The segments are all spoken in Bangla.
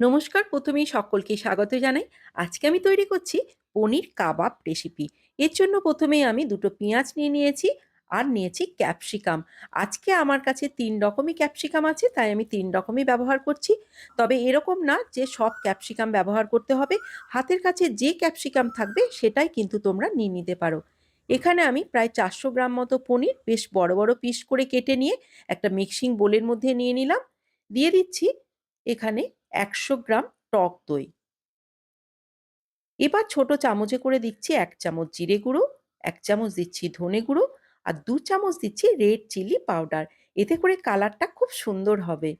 নমস্কার, প্রথমেই সকলকে স্বাগত জানাই। আজকে আমি তৈরি করছি পনির কাবাব রেসিপি এর জন্য প্রথমেই আমি দুটো পেঁয়াজ নিয়ে নিয়েছি আর নিয়েছি ক্যাপসিকাম আজকে আমার কাছে তিন রকমই ক্যাপসিকাম আছে, তাই আমি তিন রকমই ব্যবহার করছি। তবে এরকম না যে সব ক্যাপসিকাম ব্যবহার করতে হবে, হাতের কাছে যে ক্যাপসিকাম থাকবে সেটাই কিন্তু তোমরা নিয়ে নিতে পারো। এখানে আমি প্রায় চারশো গ্রাম মতো পনির বেশ বড় বড় পিস করে কেটে নিয়ে একটা মিক্সিং বোলের মধ্যে নিয়ে নিলাম। দিয়ে দিচ্ছি এখানে একশো গ্রাম টক দই। এবার ছোট চামচে করে দিচ্ছি এক চামচ জিরে গুঁড়ো, এক চামচ দিচ্ছি ধনে গুঁড়ো আর দু চামচ দিচ্ছি রেড চিলি পাউডার। এতে করে কালারটা খুব সুন্দর হবে।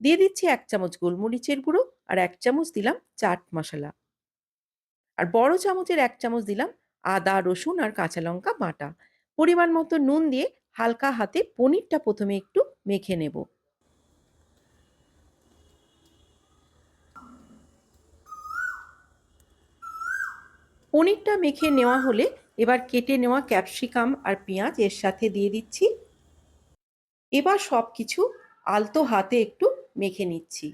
দিয়ে দিচ্ছি এক চামচ গোলমরিচের গুঁড়ো আর এক চামচ দিলাম চাট মশলা। আর বড় চামচের এক চামচ দিলাম আদা, রসুন আর কাঁচা লঙ্কা বাটা। পরিমাণ মতো নুন দিয়ে হালকা হাতে পনিরটা প্রথমে একটু মেখে নেব। পনিরটা মেখে নেওয়া হলে এবার কেটে নেওয়া ক্যাপসিকাম আর পেঁয়াজ এর সাথে দিয়ে দিচ্ছি। এবার সব কিছু আলতো হাতে একটু মেখে নিচ্ছি।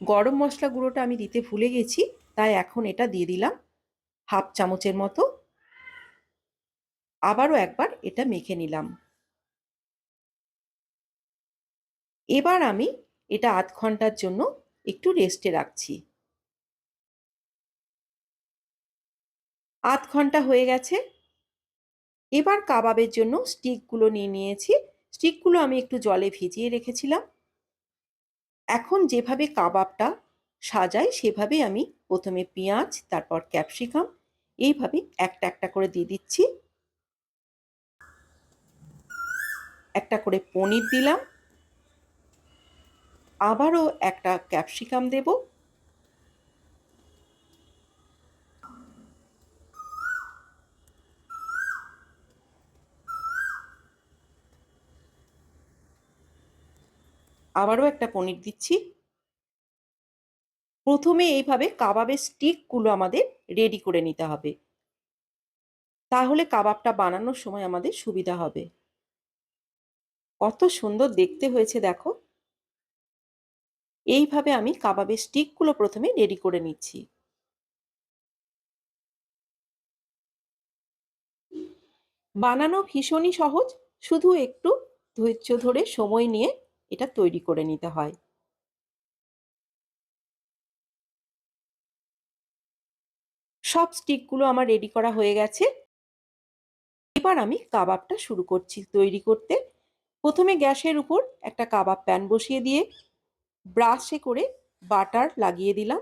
গরম মশলা গুঁড়োটা আমি দিতে ভুলে গেছি, তাই এখন এটা দিয়ে দিলাম হাফ চামচের মতো। আবারও একবার এটা মেখে নিলাম। এবার আমি এটা আধ ঘণ্টার জন্য একটু রেস্টে রাখছি। আধ ঘণ্টা হয়ে গেছে। এবার কাবাবের জন্য স্টিকগুলো নিয়ে নিয়েছি। স্টিকগুলো আমি একটু জলে ভিজিয়ে রেখেছিলাম। এখন যেভাবে কাবাবটা সাজাই, সেভাবে আমি প্রথমে পেঁয়াজ, তারপর ক্যাপসিকাম এইভাবে একটা একটা করে দিয়ে দিচ্ছি। একটা করে পনির দিলাম। আবারও একটা ক্যাপসিকাম দেব। আবারও একটা পনির দিচ্ছি। প্রথমে এইভাবে কাবাবের স্টিকগুলো আমাদের রেডি করে নিতে হবে। তাহলে কাবাবটা বানানোর সময় আমাদের সুবিধা হবে। কত সুন্দর দেখতে হয়েছে, দেখো। এইভাবে আমি কাবাবের স্টিকগুলো প্রথমে রেডি করে নিচ্ছি। বানানো ভীষণই সহজ, শুধু একটু ধৈর্য ধরে সময় নিয়ে এটা তৈরি করে নিতে হয়। সব স্টিকগুলো আমার রেডি করা হয়ে গেছে। এবার আমি কাবাবটা শুরু করছি তৈরি করতে। প্রথমে গ্যাসের উপর একটা কাবাব প্যান বসিয়ে দিয়ে ব্রাশে করে বাটার লাগিয়ে দিলাম।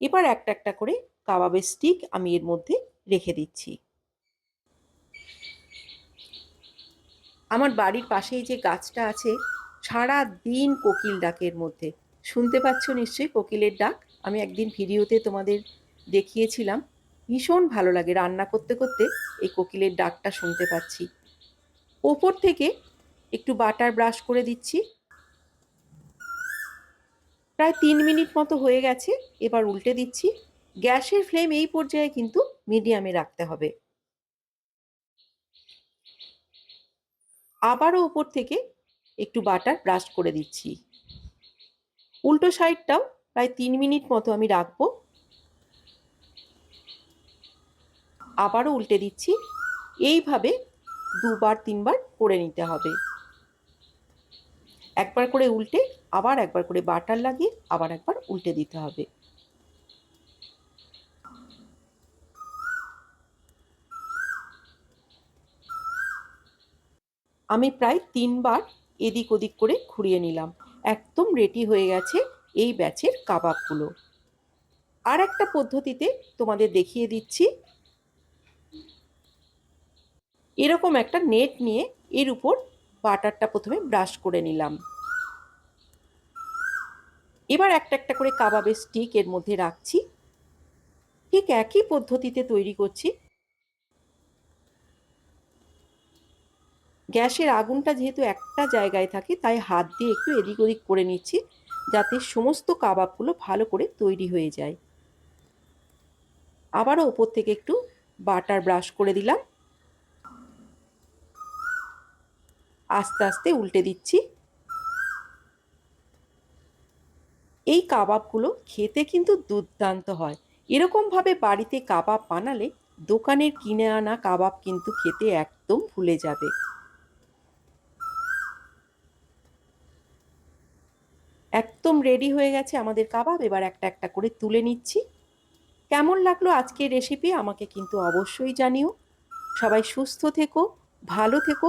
এবার একটা একটা করে কাবাবের স্টিক আমি এর মধ্যে রেখে দিচ্ছি। আমার বাড়ির পাশেই যে গাছটা আছে সারা দিন কোকিল ডাকের মধ্যে। শুনতে পাচ্ছ নিশ্চয়ই কোকিলের ডাক? আমি একদিন ভিডিওতে তোমাদের দেখিয়েছিলাম। ভীষণ ভালো লাগে রান্না করতে করতে এই কোকিলের ডাকটা শুনতে পাচ্ছি। ওপর থেকে একটু বাটার ব্রাশ করে দিচ্ছি। প্রায় তিন মিনিট মতো হয়ে গেছে, এবার উল্টে দিচ্ছি। গ্যাসের ফ্লেম এই পর্যায়ে কিন্তু মিডিয়ামে রাখতে হবে। আবারও উপর থেকে একটু বাটার ব্রাশ করে দিচ্ছি। উল্টো সাইডটাও প্রায় তিন মিনিট মতো আমি রাখব। আবারও উল্টে দিচ্ছি। এইভাবে দুবার, তিনবার করে নিতে হবে। একবার করে উল্টে, আবার একবার করে বাটার লাগিয়ে আবার একবার উল্টে দিতে হবে। আমি প্রায় তিনবার এদিক ওদিক করে ঘুরিয়ে নিলাম। একদম রেডি হয়ে গেছে এই ব্যাচের কাবাবগুলো। আর একটা পদ্ধতিতে তোমাদের দেখিয়ে দিচ্ছি। এরকম একটা নেট নিয়ে এর উপর বাটারটা প্রথমে ব্রাশ করে নিলাম। এবার একটা একটা করে কাবাবের স্টিক এর মধ্যে রাখছি। ঠিক একই পদ্ধতিতে তৈরি করছি। গ্যাসের আগুনটা যেহেতু একটা জায়গায় থাকে, তাই হাত দিয়ে একটু এদিক ওদিক করে নিচ্ছি, যাতে সমস্ত কাবাবগুলো ভালো করে তৈরি হয়ে যায়। আবারও ওপর থেকে একটু বাটার ব্রাশ করে দিলাম। আস্তে আস্তে উল্টে দিচ্ছি। এই কাবাবগুলো খেতে কিন্তু দুর্দান্ত হয়। এরকমভাবে বাড়িতে কাবাব বানালে দোকানের কিনে আনা কাবাব কিন্তু খেতে একদম ভুলে যাবে। একদম রেডি হয়ে গেছে আমাদের কাবাব। এবার একটা একটা করে তুলে নিচ্ছি। কেমন লাগল আজকের রেসিপি আমাকে কিন্তু অবশ্যই জানিও। সবাই সুস্থ থেকো, ভালো থেকো।